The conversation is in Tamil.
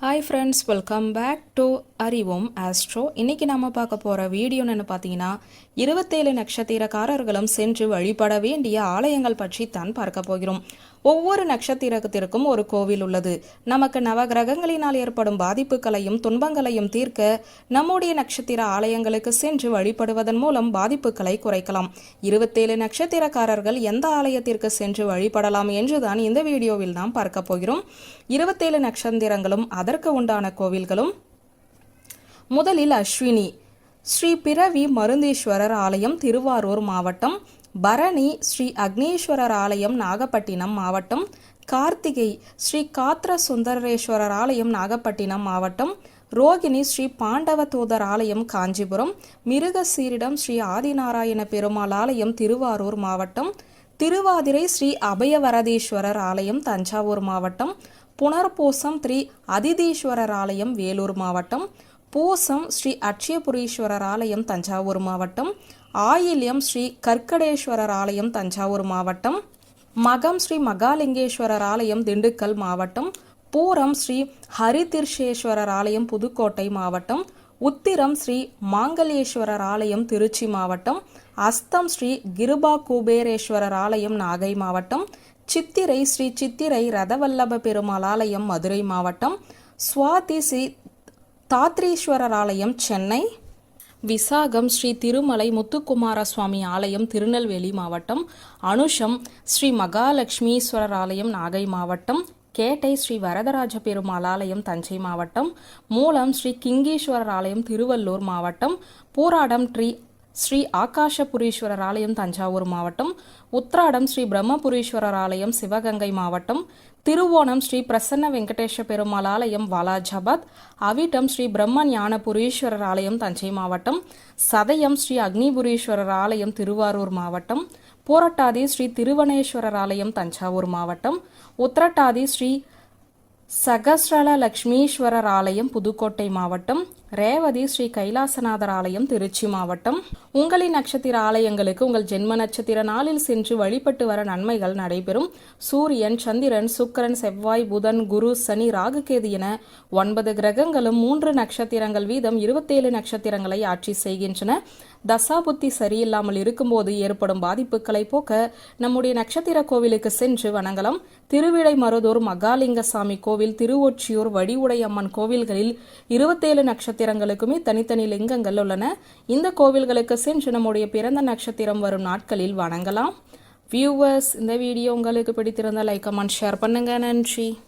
Hi friends welcome back to அறிவோம் ஆஸ்ட்ரோ இன்னைக்கு நம்ம பார்க்க போகிற வீடியோன்னு பார்த்தீங்கன்னா இருபத்தேழு நட்சத்திரக்காரர்களும் சென்று வழிபட வேண்டிய ஆலயங்கள் பற்றி தான் பார்க்க போகிறோம். ஒவ்வொரு நட்சத்திரத்திற்கும் ஒரு கோவில் உள்ளது. நமக்கு நவகிரகங்களினால் ஏற்படும் பாதிப்புகளையும் துன்பங்களையும் தீர்க்க நம்முடைய நட்சத்திர ஆலயங்களுக்கு சென்று வழிபடுவதன் மூலம் பாதிப்புகளை குறைக்கலாம். இருபத்தேழு நட்சத்திரக்காரர்கள் எந்த ஆலயத்திற்கு சென்று வழிபடலாம் என்றுதான் இந்த வீடியோவில் நாம் பார்க்க போகிறோம். இருபத்தேழு நட்சத்திரங்களும் அதற்கு உண்டான கோவில்களும் முதலில் அஸ்வினி ஸ்ரீ பிறவி மருந்தீஸ்வரர் ஆலயம் திருவாரூர் மாவட்டம் பரணி ஸ்ரீ அக்னீஸ்வரர் ஆலயம் நாகப்பட்டினம் மாவட்டம். கார்த்திகை ஸ்ரீ காத்திர சுந்தரேஸ்வரர் ஆலயம் நாகப்பட்டினம் மாவட்டம். ரோகிணி ஸ்ரீ பாண்டவ தூதர் ஆலயம் காஞ்சிபுரம். மிருகசீரிடம் ஸ்ரீ ஆதிநாராயண பெருமாள் ஆலயம் திருவாரூர் மாவட்டம். திருவாதிரை ஸ்ரீ அபயவரதீஸ்வரர் ஆலயம் தஞ்சாவூர் மாவட்டம். புனர்பூசம் ஸ்ரீ அதிதீஸ்வரர் ஆலயம் வேலூர் மாவட்டம். பூசம் ஸ்ரீ அட்சயபுரீஸ்வரர் ஆலயம் தஞ்சாவூர் மாவட்டம். ஆயில்யம் ஸ்ரீ கற்கடேஸ்வரர் ஆலயம் தஞ்சாவூர் மாவட்டம் மகம் ஸ்ரீ மகாலிங்கேஸ்வரர் ஆலயம் திண்டுக்கல் மாவட்டம் பூரம் ஸ்ரீ ஹரிதிர்ஷேஸ்வரர் ஆலயம் புதுக்கோட்டை மாவட்டம் உத்திரம் ஸ்ரீ மாங்கல்யேஸ்வரர் ஆலயம் திருச்சி மாவட்டம் அஸ்தம் ஸ்ரீ கிருபா குபேரேஸ்வரர் ஆலயம் நாகை மாவட்டம் சித்திரை ஸ்ரீ சித்திரை ரதவல்லப பெருமாள் ஆலயம் மதுரை மாவட்டம் சுவாதி ஸ்ரீ தாத்ரீஸ்வரர் ஆலயம் சென்னை விசாகம் ஸ்ரீ திருமலை முத்துக்குமார சுவாமி ஆலயம் திருநெல்வேலி மாவட்டம் அனுஷம் ஸ்ரீ மகாலட்சுமீஸ்வரர் ஆலயம் நாகை மாவட்டம் கேட்டை ஸ்ரீ வரதராஜ பெருமாள் ஆலயம் தஞ்சை மாவட்டம் மூலம் ஸ்ரீ கிங்கீஸ்வரர் ஆலயம் திருவள்ளூர் மாவட்டம் பூராடம் ட்ரீ ஸ்ரீ ஆகாஷபுரீஸ்வரர் ஆலயம் தஞ்சாவூர் மாவட்டம் உத்ராடம் ஸ்ரீ பிரம்மபுரீஸ்வரர் ஆலயம் சிவகங்கை மாவட்டம் திருவோணம் ஸ்ரீ பிரசன்ன வெங்கடேஷ பெருமாள் ஆலயம் வாலாஜாபாத் அவிட்டம் ஸ்ரீ பிரம்ம ஞானபுரீஸ்வரர் ஆலயம் தஞ்சை மாவட்டம் சதயம் ஸ்ரீ அக்னிபுரீஸ்வரர் ஆலயம் திருவாரூர் மாவட்டம் போரட்டாதி ஸ்ரீ திருவனேஸ்வரர் ஆலயம் தஞ்சாவூர் மாவட்டம் உத்திரட்டாதி ஸ்ரீ சகஸ்ரல லக்ஷ்மீஸ்வரர் ஆலயம் புதுக்கோட்டை மாவட்டம் ரேவதி ஸ்ரீ கைலாசநாதர் ஆலயம் திருச்சி மாவட்டம். உங்களின் நட்சத்திர ஆலயங்களுக்கு உங்கள் ஜென்ம நட்சத்திர நாளில் சென்று வழிபட்டு வர நன்மைகள் நடைபெறும். சூரியன் சந்திரன் சுக்கரன் செவ்வாய் புதன் குரு சனி ராகுகேது என ஒன்பது கிரகங்களும் மூன்று நட்சத்திரங்கள் வீதம் இருபத்தேழு நட்சத்திரங்களை ஆட்சி செய்கின்றன. தசாபுத்தி சரியில்லாமல் இருக்கும்போது ஏற்படும் பாதிப்புகளை போக்க நம்முடைய நட்சத்திர கோவிலுக்கு சென்று வணங்கலாம். திருவிடை மருதூர் மகாலிங்கசாமி கோவில் திருவொற்றியூர் வடிவுடையம்மன் கோவில்களில் இருபத்தேழு நட்சத்திர நட்சத்திரங்களுக்குமே தனித்தனி லிங்கங்கள் உள்ளன. இந்த கோவில்களுக்கு சென்று நம்முடைய பிறந்த நட்சத்திரம் வரும் நாட்களில் வணங்கலாம். வியூவர்ஸ் இந்த வீடியோ உங்களுக்கு பிடித்திருந்தால் லைக் கமெண்ட் ஷேர் பண்ணுங்க. நன்றி.